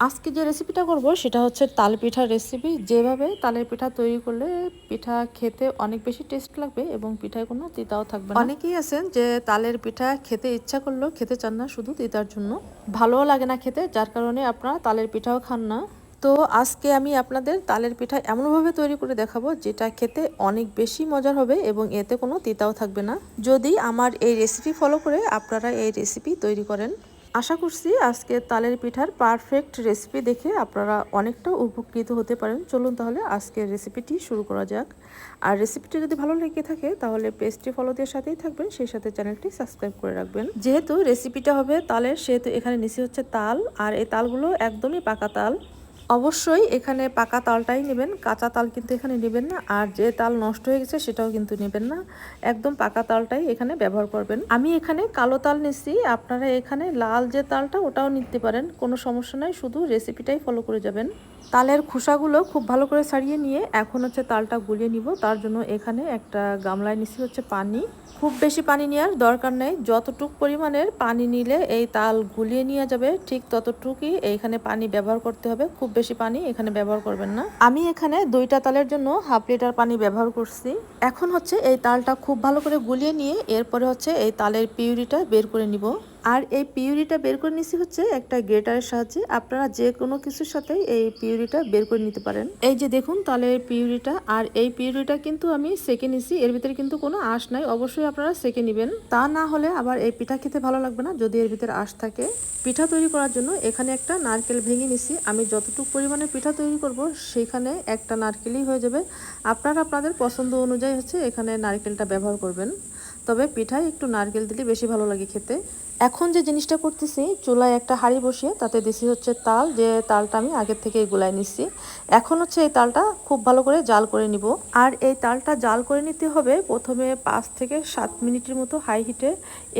আজকে যে রেসিপিটা করব সেটা হচ্ছে তাল পিঠার রেসিপি যেভাবে তালের পিঠা তৈরি করলে পিঠা খেতে অনেক বেশি টেস্ট লাগবে এবং পিঠায় কোনো তিতাও থাকবে অনেকেই আছেন যে তালের পিঠা খেতে ইচ্ছা করলেও খেতে চান না শুধু তিতার জন্য। ভালোও লাগে না খেতে যার কারণে আপনারা তালের পিঠাও খান না। তো আজকে আমি আপনাদের তালের পিঠা এমনভাবে তৈরি করে দেখাবো যেটা খেতে অনেক বেশি মজার হবে এবং এতে কোনো তিতাও থাকবে না। যদি আমার এই রেসিপি ফলো করে আপনারা এই রেসিপি তৈরি করেন। আশা করছি আজকে তালের পিঠার পারফেক্ট রেসিপি দেখে আপনারা অনেকটা উপকৃত হতে পারেন। চলুন তাহলে আজকের রেসিপিটি শুরু করা যাক। আর রেসিপিটি যদি ভালো লেগে থাকে, তাহলে পেজটি ফলো দিয়ে সাথেই থাকবেন, সেই সাথে চ্যানেলটি সাবস্ক্রাইব করে রাখবেন। যেহেতু রেসিপিটা হবে তালের, সেহেতু এখানে নিচে হচ্ছে তাল, আর এই তালগুলো একদমই পাকা তাল। অবশ্যই এখানে পাকা তালটাই নেবেন, কাঁচা তাল কিন্তু এখানে নেবেন না, আর যে তাল নষ্ট হয়ে গেছে সেটাও কিন্তু নেবেন না। একদম পাকা তালটাই এখানে ব্যবহার করবেন। আমি এখানে কালো তাল নিচ্ছি, আপনারা এখানে লাল যে তালটা ওটাও নিতে পারেন, কোনো সমস্যা নাই, শুধু রেসিপিটাই ফলো করে যাবেন। তালের খোসাগুলো খুব ভালো করে ছাড়িয়ে নিয়ে এখন হচ্ছে তালটা গুলিয়ে নিব, তার জন্য এখানে একটা গামলায় নিচ্ছি হচ্ছে পানি। খুব বেশি পানি নেওয়ার দরকার নেই, যতটুক পরিমাণের পানি নিলে এই তাল গুলিয়ে নিয়ে যাবে, ঠিক ততটুকুই এইখানে পানি ব্যবহার করতে হবে, খুব বেশি পানি এখানে ব্যবহার করবেন না। আমি এখানে দুইটা তালের জন্য হাফ লিটার পানি ব্যবহার করছি। এখন হচ্ছে এই তালটা খুব ভালো করে গুলিয়ে নিয়ে এরপরে হচ্ছে এই তালের পিউরিটা বের করে নিব। আর এই পিউরিটা বের করে নিছি হচ্ছে একটা গ্রেটারের সাহায্যে। আপনারা যে কোনো কিছুর সাথে এই পিউরিটা বের করে নিতে পারেন। এই যে দেখুন তাহলে পিউরিটা। আর এই পিউরিটা কিন্তু আমি সেকে নিছি। এর ভিতরে কিন্তু কোনো আঁশ নাই। অবশ্যই আপনারা সেকে নেবেন। তা না হলে আবার এই পিঠা খেতে ভালো লাগবে না যদি এর ভিতরে আঁশ থাকে। পিঠা তৈরি করার জন্য এখানে একটা নারকেল ভেঙে নিছি। আমি যতটুকু পরিমাণে পিঠা তৈরি করব, সেখানে একটা নারকেলই হয়ে যাবে। আপনারা আপনাদের পছন্দ অনুযায়ী হচ্ছে এখানে নারকেলটা ব্যবহার করবেন। তবে পিঠায় একটু নারকেল দিলে বেশি ভালো লাগে খেতে। এখন যে জিনিসটা করতেছি, চুলায় একটা হাঁড়ি বসিয়ে তাতে দিছি হচ্ছে তাল, যে তালটা আমি আগের থেকে গুলাই নিচ্ছি এখন হচ্ছে এই তালটা খুব ভালো করে জাল করে নিব। আর এই তালটা জাল করে নিতে হবে প্রথমে পাঁচ থেকে সাত মিনিটের মতো হাই হিটে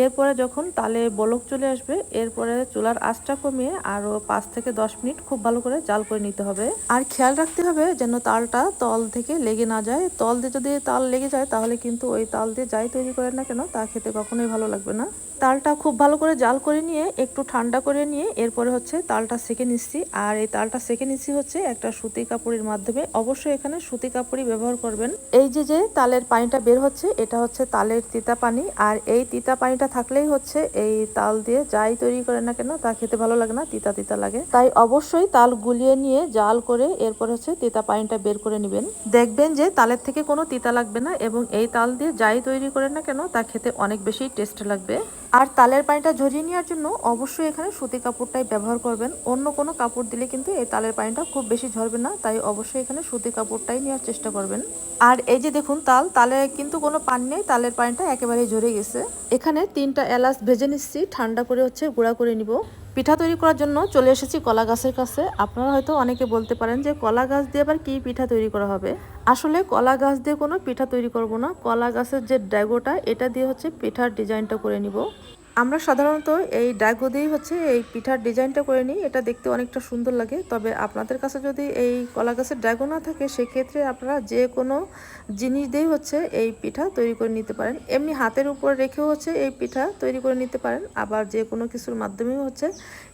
এরপরে যখন তালে বলক চলে আসবে, এরপরে চুলার আঁচটা কমিয়ে আরও পাঁচ থেকে দশ মিনিট খুব ভালো করে জাল করে নিতে হবে। আর খেয়াল রাখতে হবে যেন তালটা তল থেকে লেগে না যায়। তল দিয়ে যদি তাল লেগে যায়, তাহলে কিন্তু ওই তাল দিয়ে যাই তৈরি করেন না কেন, তা খেতে কখনোই ভালো লাগবে না। তালটা খুব ভালো করে জাল করে নিয়ে, একটু ঠান্ডা করে নিয়ে, এরপরে হচ্ছে তালটা সেকে নিচ্ছি। আর এই তালটা সেকে নিচ্ছি হচ্ছে একটা সুতি কাপড়ের মাধ্যমে। অবশ্যই এখানে সুতি কাপড়ই ব্যবহার করবেন। এই যে যে তালের পানিটা বের হচ্ছে, এটা হচ্ছে তালের তিতা পানি। আর এই তিতা পানিটা থাকলেই হচ্ছে এই তাল দিয়ে যাই তৈরি করে না কেন, তা খেতে ভালো লাগে না, তিতা তিতা লাগে। তাই অবশ্যই তাল গুলিয়ে নিয়ে জাল করে এরপর হচ্ছে তিতা পানিটা বের করে নেবেন। দেখবেন যে তালের থেকে কোনো তিতা লাগবে না এবং এই তাল দিয়ে যাই তৈরি করে না কেন, তা খেতে অনেক বেশি টেস্ট লাগবে। আর তালের পানিটা ঝরিয়ে নেওয়ার জন্য অবশ্যই এখানে সুতি কাপড়টাই ব্যবহার করবেন। অন্য কোনো কাপড় দিলে কিন্তু এই তালের পানিটা খুব বেশি ঝরবে না, তাই অবশ্যই এখানে সুতি কাপড়টাই নেওয়ার চেষ্টা করবেন। আর এই যে দেখুন, তাল, তালে কিন্তু কোনো পানি নেই, তালের পানিটা একেবারেই ঝরে গেছে। এখানে তিনটা এলাচ ভেজে নিচ্ছি, ঠান্ডা করে হচ্ছে গুঁড়া করে নিব। পিঠা তৈরি করার জন্য চলে এসেছি কলা গাছের কাছে। আপনারা হয়তো অনেকে বলতে পারেন যে কলা গাছ দিয়ে আবার কি পিঠা তৈরি করা হবে? আসলে কলা গাছ দিয়ে কোনো পিঠা তৈরি করব না। কলা গাছের যে ড্যাগোটা, এটা দিয়ে হচ্ছে পিঠার ডিজাইনটা করে নিব। আমরা সাধারণত এই ডাগো দিয়েই হচ্ছে এই পিঠার ডিজাইনটা করে নিই। এটা দেখতে অনেকটা সুন্দর লাগে। তবে আপনাদের কাছে যদি এই কলা গাছের ডাগো না থাকে, সেক্ষেত্রে আপনারা যে কোনো জিনিস দিয়েই হচ্ছে এই পিঠা তৈরি করে নিতে পারেন। এমনি হাতের উপর রেখেও হচ্ছে এই পিঠা তৈরি করে নিতে পারেন। আবার যে কোনো কিছুর মাধ্যমেও হচ্ছে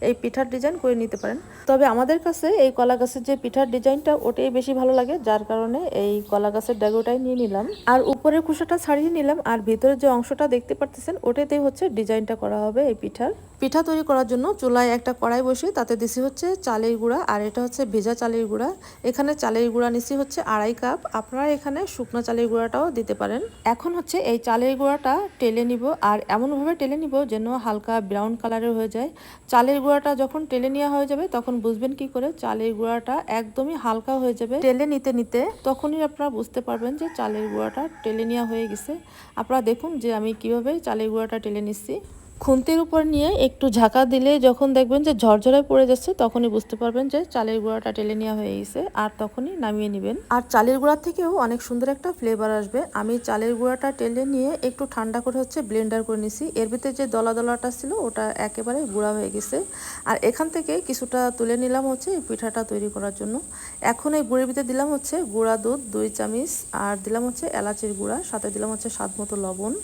এই পিঠার ডিজাইন করে নিতে পারেন। তবে আমাদের কাছে এই কলা গাছের যে পিঠার ডিজাইনটা, ওটাই বেশি ভালো লাগে। যার কারণে এই কলা গাছের ডাগোটাই নিয়ে নিলাম। আর উপরের খোসাটা ছাড়িয়ে নিলাম। আর ভিতরের যে অংশটা দেখতে পারতেছেন, ওটাতেই হচ্ছে ডিজাইনটা করা হবে এই পিঠার পিঠা তৈরি করার জন্য চুলায় একটা কড়াই বসে তাতে দিছি হচ্ছে চালের গুঁড়া আর এটা হচ্ছে ভেজা চালের গুঁড়া। এখানে চালের গুঁড়া নিছি হচ্ছে আড়াই কাপ। আপনারা এখানে শুকনো চালের গুঁড়াটাও দিতে পারেন। এখন হচ্ছে এই চালের গুঁড়াটা টেলে নিব আর এমনভাবে টেলে নিব যেন হালকা ব্রাউন কালারের হয়ে যায়। চালের গুঁড়াটা যখন টেলে নেওয়া হয়ে যাবে তখন বুঝবেন কি করে? চালের গুঁড়াটা একদমই হালকা হয়ে যাবে। টেলে নিতে নিতে তখনই আপনারা বুঝতে পারবেন যে চালের গুঁড়াটা টেলে নেওয়া হয়ে গেছে। আপনারা দেখুন যে আমি কীভাবে চালের গুঁড়াটা টেলে নিচ্ছি। খুন্তির উপর নিয়ে একটু ঝাঁকা দিলে যখন দেখবেন যে ঝরঝরায় পড়ে যাচ্ছে, তখনই বুঝতে পারবেন যে চালের গুঁড়াটা টেলে নেওয়া হয়ে গেছে আর তখনই নামিয়ে নেবেন। আর চালের গুঁড়ার থেকেও অনেক সুন্দর একটা ফ্লেভার আসবে। আমি চালের গুঁড়াটা টেলে নিয়ে একটু ঠান্ডা করে হচ্ছে ব্লেন্ডার করে নিছি। এর ভিতরে যে দলা দলাটা ছিল, ওটা একেবারে গুঁড়া হয়ে গেছে। আর এখান থেকে কিছুটা তুলে নিলাম হচ্ছে এই পিঠাটা তৈরি করার জন্য। এখন এই গুঁড়ের ভিতরে দিলাম হচ্ছে গুঁড়া দুধ, দুই চামিচ, আর দিলাম হচ্ছে এলাচির গুঁড়া, সাথে দিলাম হচ্ছে স্বাদ মতো লবণ।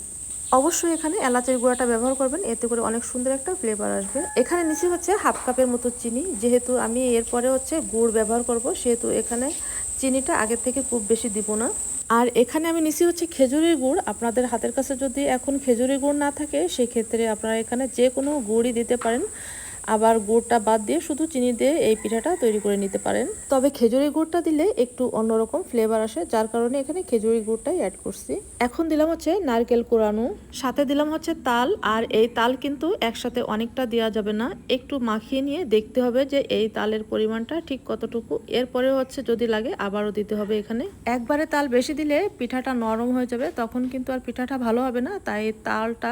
অবশ্যই এখানে এলাচের গুঁড়াটা ব্যবহার করবেন, এতে করে অনেক সুন্দর একটা ফ্লেভার আসবে। এখানে নিচে হচ্ছে হাফ কাপের মতো চিনি, যেহেতু আমি এরপরে হচ্ছে গুড় ব্যবহার করব, সেহেতু এখানে চিনিটা আগের থেকে খুব বেশি দিব না। আর এখানে আমি নিচে হচ্ছে খেজুরের গুড়, আপনাদের হাতের কাছে যদি এখন খেজুরের গুড় না থাকে, সেক্ষেত্রে আপনারা এখানে যে কোনো গুড়ই দিতে পারেন। আবার গুড়টা বাদ দিয়ে শুধু চিনি দিয়ে এই পিঠাটা তৈরি করে নিতে পারেন। তবে খেজুরি গুড়টা দিলে একটু অন্যরকম ফ্লেভার আসে, যার কারণে এখানে খেজুরি গুড়টাই অ্যাড করছি। এখন দিলাম হচ্ছে নারকেল কোরানো। সাথে দিলাম হচ্ছে তাল, আর এই তাল কিন্তু একসাথে অনেকটা দেওয়া যাবে না। একটু মাখিয়ে নিয়ে দেখতে হবে যে এই তালের পরিমাণটা ঠিক কতটুকু। এরপরে হচ্ছে যদি লাগে আবারও দিতে হবে এখানে। একবারে তাল বেশি দিলে পিঠাটা নরম হয়ে যাবে, তখন কিন্তু আর পিঠাটা ভালো হবে না, তাই তালটা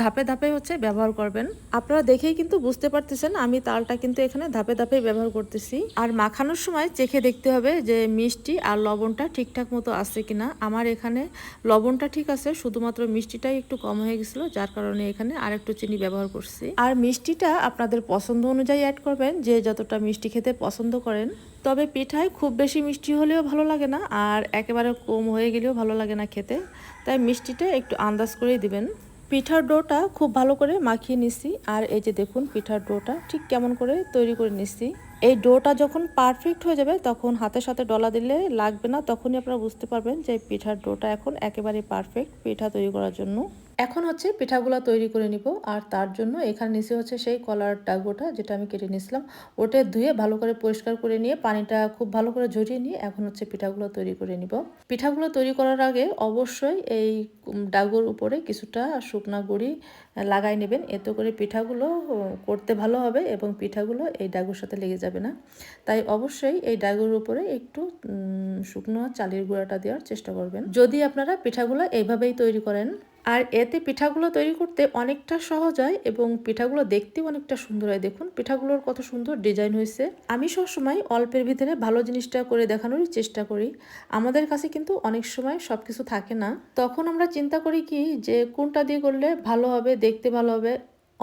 ধাপে ধাপে হচ্ছে ব্যবহার করবেন। আপনারা দেখেই কিন্তু বুঝতে পারছেন পারতেছেন আমি তালটা কিন্তু এখানে ধাপে ধাপে ব্যবহার করতেছি। আর মাখানোর সময় চেখে দেখতে হবে যে মিষ্টি আর লবণটা ঠিকঠাক মতো আছে কিনা। আমার এখানে লবণটা ঠিক আছে, শুধুমাত্র মিষ্টিটাই একটু কম হয়ে গেছিল, যার কারণে এখানে আর একটু চিনি ব্যবহার করছি। আর মিষ্টিটা আপনাদের পছন্দ অনুযায়ী অ্যাড করবেন, যে যতটা মিষ্টি খেতে পছন্দ করেন। তবে পিঠায় খুব বেশি মিষ্টি হলেও ভালো লাগে না, আর একেবারে কম হয়ে গেলেও ভালো লাগে না খেতে। তাই মিষ্টিটা একটু আন্দাজ করেই দিবেন। পিঠার ডোটা খুব ভালো করে মাখিয়ে নিছি। আর এই যে দেখুন পিঠার ডোটা ঠিক কেমন করে তৈরি করে নিছি। এই ডোটা যখন পারফেক্ট হয়ে যাবে তখন হাতের সাথে ডলা দিলে লাগবে না, তখনই আপনারা বুঝতে পারবেন যে পিঠার ডোটা এখন একেবারে পারফেক্ট পিঠা তৈরি করার জন্য। এখন হচ্ছে পিঠাগুলো তৈরি করে নিব, আর তার জন্য এখানে নিচে হচ্ছে সেই কলার ডাগোটা যেটা আমি কেটে নিয়েছিলাম, ওটা ধুয়ে ভালো করে পরিষ্কার করে নিয়ে পানিটা খুব ভালো করে ঝরিয়ে নিয়ে এখন হচ্ছে পিঠাগুলো তৈরি করে নিব। পিঠাগুলো তৈরি করার আগে অবশ্যই এই ডাগোর উপরে কিছুটা শুকনা গুঁড়ি লাগাই নেবেন, এতে করে পিঠাগুলো করতে ভালো হবে এবং পিঠাগুলো এই ডাগুর সাথে লেগে যাবে না। তাই অবশ্যই এই ডাগুর উপরে একটু শুকনো চালের গুঁড়াটা দেওয়ার চেষ্টা করবেন। যদি আপনারা পিঠাগুলো এইভাবেই তৈরি করেন আর এতে পিঠাগুলো তৈরি করতে অনেকটা সহজ হয় এবং পিঠাগুলো দেখতেও অনেকটা সুন্দর হয়। দেখুন, পিঠাগুলোর কত সুন্দর ডিজাইন হয়েছে। আমি সবসময় অল্পের ভিতরে ভালো জিনিসটা করে দেখানোর চেষ্টা করি। আমাদের কাছে কিন্তু অনেক সময় সব কিছু থাকে না। তখন আমরা চিন্তা করি কি, যে কোনটা দিয়ে করলে ভালো হবে, দেখতে ভালো হবে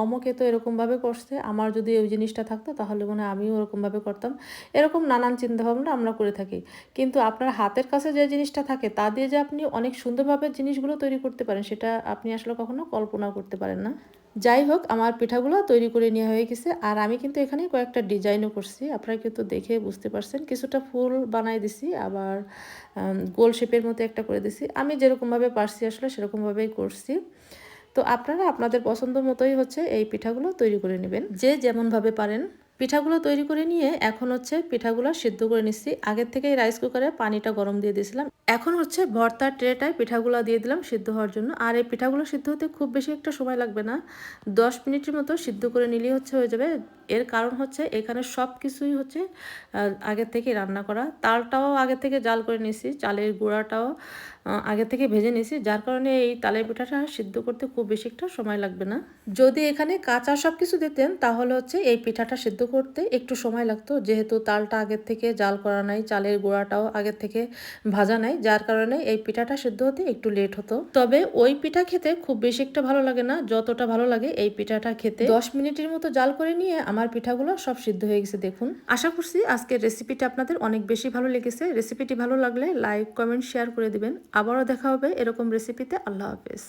অমকে তো এরকমভাবে করছে, আমার যদি ওই জিনিসটা থাকতো তাহলে মনে হয় আমিও ওরকমভাবে করতাম। এরকম নানান চিন্তাভাবনা আমরা করে থাকি। কিন্তু আপনার হাতের কাছে যে জিনিসটা থাকে, তা দিয়ে যে আপনি অনেক সুন্দরভাবে জিনিসগুলো তৈরি করতে পারেন, সেটা আপনি আসলে কখনো কল্পনাও করতে পারেন না। যাই হোক, আমার পিঠাগুলো তৈরি করে নেওয়া হয়ে গেছে, আর আমি কিন্তু এখানে কয়েকটা ডিজাইনও করছি। আপনারা কিন্তু দেখে বুঝতে পারছেন, কিছুটা ফুল বানাই দিছি, আবার গোল শেপের মতো একটা করে দিছি। আমি যেরকমভাবে পারছি আসলে সেরকমভাবেই করছি। তো আপনারা আপনাদের পছন্দ মতোই হচ্ছে এই পিঠাগুলো তৈরি করে নেবেন। যে যেমনভাবে পারেন। পিঠাগুলো তৈরি করে নিয়ে এখন হচ্ছে পিঠাগুলো সিদ্ধ করে নিচ্ছি। আগের থেকেই রাইস কুকারে পানিটা গরম দিয়ে দিয়েছিলাম। এখন হচ্ছে ভর্তার ট্রেটায় পিঠাগুলো দিয়ে দিলাম সিদ্ধ হওয়ার জন্য। আর এই পিঠাগুলো সিদ্ধ হতে খুব বেশি একটা সময় লাগবে না। দশ মিনিটের মতো সিদ্ধ করে নিলেই হচ্ছে হয়ে যাবে। এর কারণ হচ্ছে এখানে সব কিছুই হচ্ছে আগের থেকে রান্না করা। তালটাও আগে থেকে জাল করে নিয়েছি, চালের গুঁড়াটাও আগে থেকে ভেজে নিয়েছি। যার কারণে এই তালের পিঠাটা সিদ্ধ করতে খুব বেশি একটা সময় লাগবে না। যদি এখানে কাঁচা সব কিছু দিতেন, তাহলে হচ্ছে এই পিঠাটা সিদ্ধ করতে একটু সময় লাগতো। যেহেতু তালটা আগের থেকে জাল করা নাই, চালের গুঁড়াটাও আগের থেকে ভাজা নাই, যার কারণে এই পিঠাটা সিদ্ধ হতে একটু লেট হতো। তবে ওই পিঠা খেতে খুব বেশি একটা ভালো লাগে না। যতটা ভালো লাগে এই পিঠাটা খেতে। দশ মিনিটের মতো জাল করে নিয়ে আমার পিঠাগুলো সব সিদ্ধ হয়ে গেছে, দেখুন। আশা করছি আজকের রেসিপিটা আপনাদের অনেক বেশি ভালো লেগেছে। রেসিপিটি ভালো লাগলে লাইক কমেন্ট শেয়ার করে দিবেন। আবারও দেখা হবে এরকম রেসিপিতে আল্লাহ হাফেজ।